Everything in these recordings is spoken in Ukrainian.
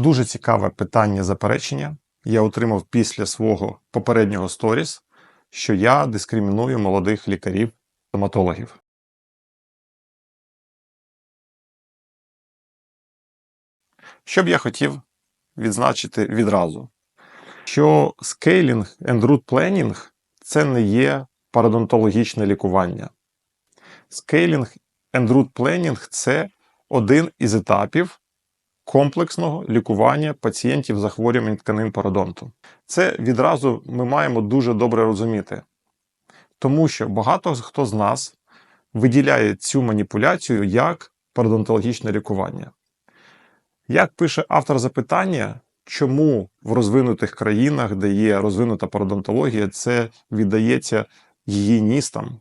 Дуже цікаве питання заперечення. Я отримав після свого попереднього сторіс, що я дискриміную молодих лікарів-стоматологів. Що б я хотів відзначити відразу, що скейлінг and root planning – це не є парадонтологічне лікування. Скейлінг and root planning – це один із етапів комплексного лікування пацієнтів захворювань тканин пародонту. Це відразу ми маємо дуже добре розуміти, тому що багато хто з нас виділяє цю маніпуляцію як пародонтологічне лікування. Як пише автор запитання, чому в розвинутих країнах, де є розвинута пародонтологія, це віддається гігієністам,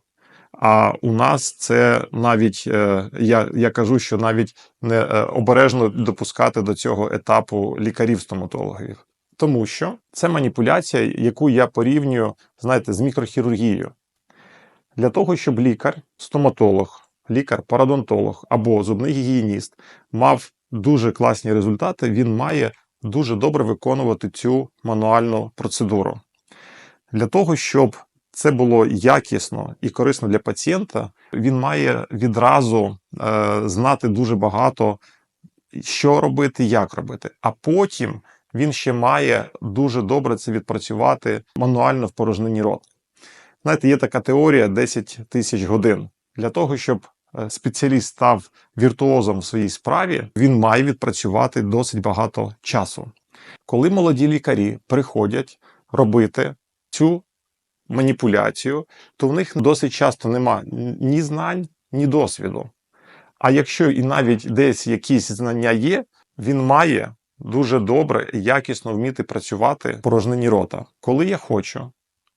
а у нас це навіть е, я, я кажу, що навіть не е, обережно допускати до цього етапу лікарів-стоматологів. Тому що це маніпуляція, яку я порівнюю, знаєте, з мікрохірургією. Для того, щоб лікар, стоматолог, лікар-парадонтолог або зубний гігієніст мав дуже класні результати, він має дуже добре виконувати цю мануальну процедуру. Для того, щоб це було якісно і корисно для пацієнта, він має відразу е, знати дуже багато, що робити, як робити. А потім він ще має дуже добре це відпрацювати мануально в порожнині рота. Знаєте, є така теорія 10 тисяч годин. Для того, щоб е, спеціаліст став віртуозом в своїй справі, він має відпрацювати досить багато часу. Коли молоді лікарі приходять робити цю маніпуляцію, то в них досить часто нема ні знань, ні досвіду. А якщо і навіть десь якісь знання є, він має дуже добре і якісно вміти працювати в порожнині рота. Коли я хочу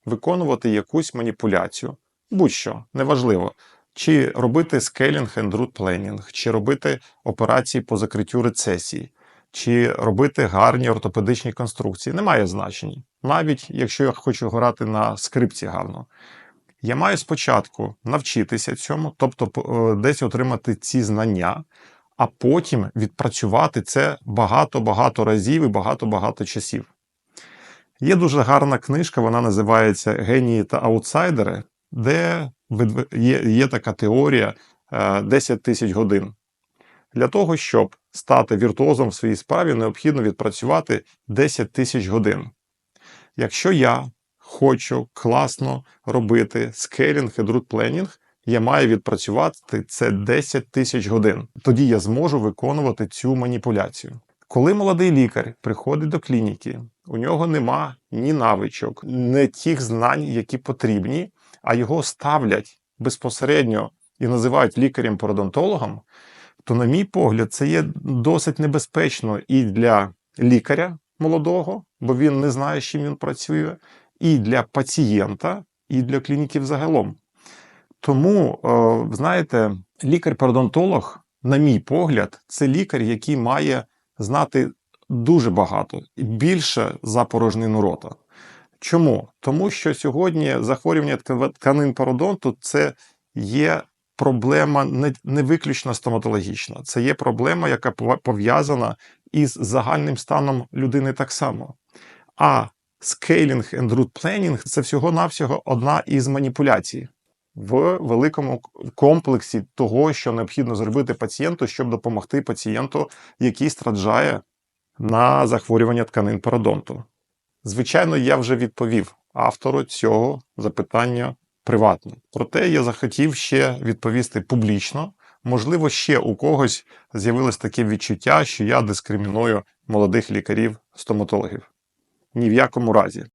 виконувати якусь маніпуляцію, будь-що, неважливо, чи робити скелінг and root planning, чи робити операції по закриттю рецесії, чи робити гарні ортопедичні конструкції, немає значення. Навіть якщо я хочу грати на скрипці гарно. Я маю спочатку навчитися цьому, тобто е, десь отримати ці знання, а потім відпрацювати це багато-багато разів і багато-багато часів. Є дуже гарна книжка, вона називається Генії та аутсайдери, де є, є така теорія 10 тисяч годин. Для того, щоб стати віртуозом в своїй справі, необхідно відпрацювати 10 тисяч годин. Якщо я хочу класно робити скейлінг і друт пленінг, я маю відпрацювати це 10 тисяч годин. Тоді я зможу виконувати цю маніпуляцію. Коли молодий лікар приходить до клініки, у нього нема ні навичок, ні тих знань, які потрібні, а його ставлять безпосередньо і називають лікарем-пародонтологом, то, на мій погляд, це є досить небезпечно і для лікаря молодого, бо він не знає, з чим він працює, і для пацієнта, і для клініків загалом. Тому, е, знаєте, лікар-пародонтолог, на мій погляд, це лікар, який має знати дуже багато більше за порожнину рота. Чому? Тому що сьогодні захворювання тканин пародонту це є проблема не, не виключно стоматологічна, це є проблема, яка пов'язана із загальним станом людини так само. А Scaling and Root Planning – це всього-навсього одна із маніпуляцій в великому комплексі того, що необхідно зробити пацієнту, щоб допомогти пацієнту, який страждає на захворювання тканин пародонту. Звичайно, я вже відповів автору цього запитання приватно. Проте я захотів ще відповісти публічно. Можливо, ще у когось з'явилось таке відчуття, що я дискриміную молодих лікарів-стоматологів. Ні в якому разі.